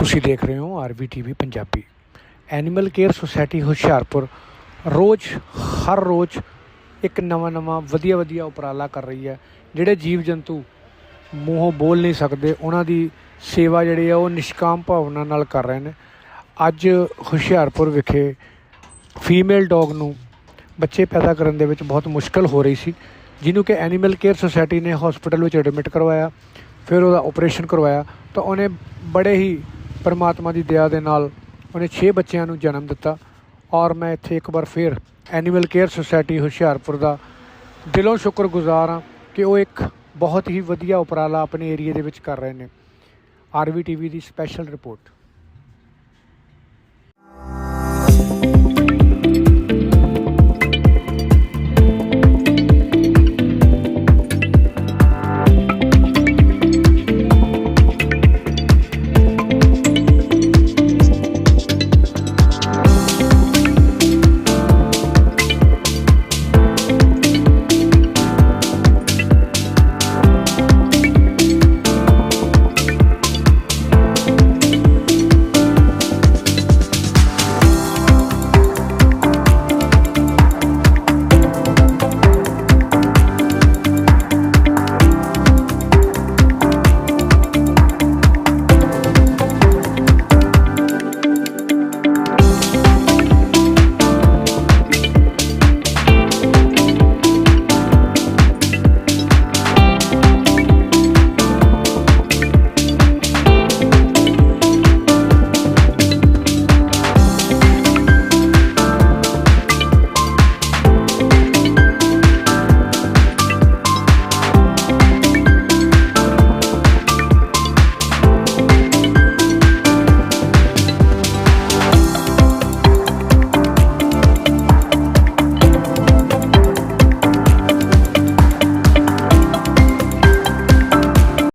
ਤੁਸੀਂ ਦੇਖ ਰਹੇ ਹੋ RBTV Punjabi. Animal care society Hoshiarpur ਰੋਜ਼, ਹਰ ਰੋਜ਼ ਇੱਕ ਨਵਾਂ ਨਵਾਂ ਵਧੀਆ ਵਧੀਆ ਉਪਰਾਲਾ ਕਰ ਰਹੀ ਹੈ, ਜਿਹੜੇ ਜੀਵ ਜੰਤੂ ਮੂੰਹੋਂ ਬੋਲ ਨਹੀਂ ਸਕਦੇ, ਉਹਨਾਂ ਦੀ ਸੇਵਾ ਜਿਹੜੀ ਆ ਉਹ ਨਿਸ਼ਕਾਮ ਭਾਵਨਾ ਨਾਲ ਕਰ ਰਹੇ ਨੇ। ਅੱਜ ਹੁਸ਼ਿਆਰਪੁਰ ਵਿਖੇ ਫੀਮੇਲ ਡੌਗ ਨੂੰ ਬੱਚੇ ਪੈਦਾ ਕਰਨ ਦੇ ਵਿੱਚ ਬਹੁਤ ਮੁਸ਼ਕਲ ਹੋ ਰਹੀ ਸੀ, ਜਿਹਨੂੰ ਕਿ ਐਨੀਮਲ ਕੇਅਰ ਸੁਸਾਇਟੀ ਨੇ ਹਸਪੀਟਲ ਵਿੱਚ ਐਡਮਿਟ ਕਰਵਾਇਆ, ਫਿਰ ਉਹਦਾ ਆਪਰੇਸ਼ਨ ਕਰਵਾਇਆ, ਤਾਂ ਉਹਨੇ ਬੜੇ ਹੀ ਪਰਮਾਤਮਾ ਦੀ ਦਇਆ ਦੇ ਨਾਲ ਉਹਨੇ 6 ਬੱਚਿਆਂ ਨੂੰ ਜਨਮ ਦਿੱਤਾ ਔਰ ਮੈਂ ਇੱਥੇ ਇੱਕ ਵਾਰ ਫਿਰ ਐਨੀਮਲ ਕੇਅਰ ਸੁਸਾਇਟੀ ਹੁਸ਼ਿਆਰਪੁਰ ਦਾ ਦਿਲੋਂ ਸ਼ੁਕਰਗੁਜ਼ਾਰ ਹਾਂ ਕਿ ਉਹ ਇੱਕ ਬਹੁਤ ਹੀ ਵਧੀਆ ਉਪਰਾਲਾ ਆਪਣੇ ਏਰੀਆ ਦੇ ਵਿੱਚ ਕਰ ਰਹੇ ਨੇ। ਆਰਵੀ ਟੀਵੀ ਦੀ ਸਪੈਸ਼ਲ ਰਿਪੋਰਟ